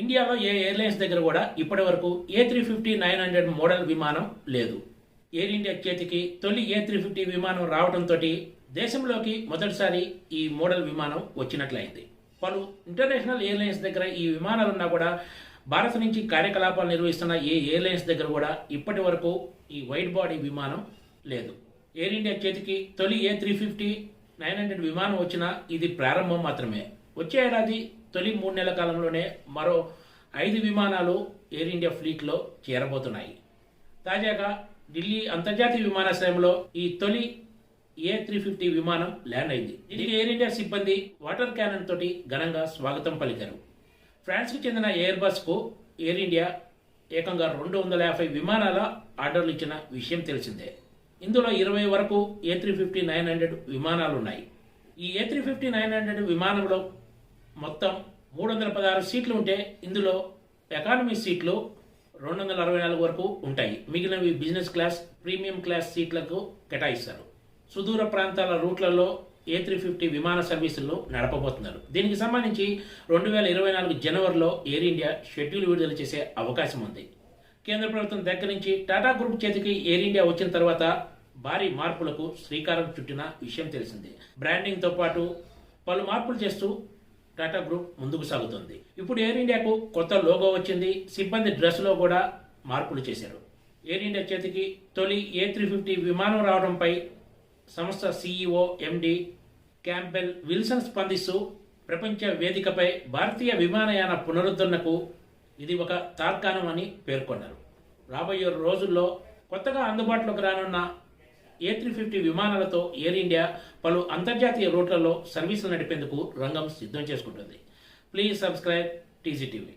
ఇండియాలో ఏ ఎయిర్లైన్స్ దగ్గర కూడా ఇప్పటి వరకు A three fifty nine hundred model విమానం లేదు. ఎయిర్ ఇండియా చేతికి తొలి ఏ త్రీ ఫిఫ్టీ విమానం రావడంతో దేశంలోకి మొదటిసారి ఈ మోడల్ విమానం వచ్చినట్లయింది. పలు ఇంటర్నేషనల్ ఎయిర్లైన్స్ దగ్గర ఈ విమానాలున్నా కూడా భారత్ నుంచి కార్యకలాపాలు నిర్వహిస్తున్న ఏ ఎయిర్లైన్స్ దగ్గర కూడా ఇప్పటి వరకు ఈ వైట్ బాడీ విమానం లేదు. ఎయిర్ ఇండియా చేతికి తొలి A three fifty nine hundred విమానం వచ్చినా ఇది ప్రారంభం మాత్రమే. వచ్చే ఏడాది తొలి మూడు నెలల కాలంలోనే మరో ఐదు విమానాలు ఎయిర్ ఇండియా ఫ్లీట్లో చేరబోతున్నాయి. తాజాగా ఢిల్లీ అంతర్జాతీయ విమానాశ్రయంలో ఈ తొలి ఏ త్రీ ఫిఫ్టీ విమానం ల్యాండ్ అయింది ఢిల్లీ ఎయిర్ ఇండియా సిబ్బంది వాటర్ క్యానన్ తోటి ఘనంగా స్వాగతం పలికారు. ఫ్రాన్స్కి చెందిన ఎయిర్ బస్కు ఎయిర్ ఇండియా ఏకంగా రెండు వందల యాభై విమానాల ఆర్డర్లు ఇచ్చిన విషయం తెలిసిందే. ఇందులో ఇరవై వరకు A three fifty nine hundred విమానాలు ఉన్నాయి ఈ A three fifty nine hundred విమానంలో మొత్తం మూడు వందల పదహారు సీట్లు ఉంటే ఇందులో ఎకానమీ సీట్లు రెండు వందల అరవై నాలుగు వరకు ఉంటాయి. మిగిలినవి బిజినెస్ క్లాస్ ప్రీమియం క్లాస్ సీట్లకు కేటాయిస్తారు. సుదూర ప్రాంతాల రూట్లలో ఏ త్రీ ఫిఫ్టీ విమాన సర్వీసులను నడపబోతున్నారు. దీనికి సంబంధించి రెండు వేల ఇరవై నాలుగు జనవరిలో ఎయిర్ ఇండియా షెడ్యూల్ విడుదల చేసే అవకాశం ఉంది. కేంద్ర ప్రభుత్వం దగ్గర నుంచి టాటా గ్రూప్ చేతికి ఎయిర్ ఇండియా వచ్చిన తర్వాత భారీ మార్పులకు శ్రీకారం చుట్టిన విషయం తెలిసిందే. బ్రాండింగ్తో పాటు పలు మార్పులు చేస్తూ టాటా గ్రూప్ ముందుకు సాగుతుంది. ఇప్పుడు ఎయిర్ ఇండియాకు కొత్త లోగో వచ్చింది. సిబ్బంది డ్రెస్లో కూడా మార్పులు చేశారు. ఎయిర్ ఇండియా చేతికి తొలి ఏ త్రీ ఫిఫ్టీ విమానం రావడంపై సంస్థ సీఈఓ ఎండి క్యాంపెల్ విల్సన్ స్పందిస్తూ ప్రపంచ వేదికపై భారతీయ విమానయాన పునరుద్ధరణకు ఇది ఒక తార్కాణం అని పేర్కొన్నారు. రాబోయే రోజుల్లో కొత్తగా అందుబాటులోకి రానున్న ఏ త్రీ ఫిఫ్టీ విమానాలతో ఎయిర్ ఇండియా పలు అంతర్జాతీయ రూట్లలో సర్వీసులు నడిపేందుకు రంగం సిద్ధం చేసుకుంటుంది. Please subscribe TGTV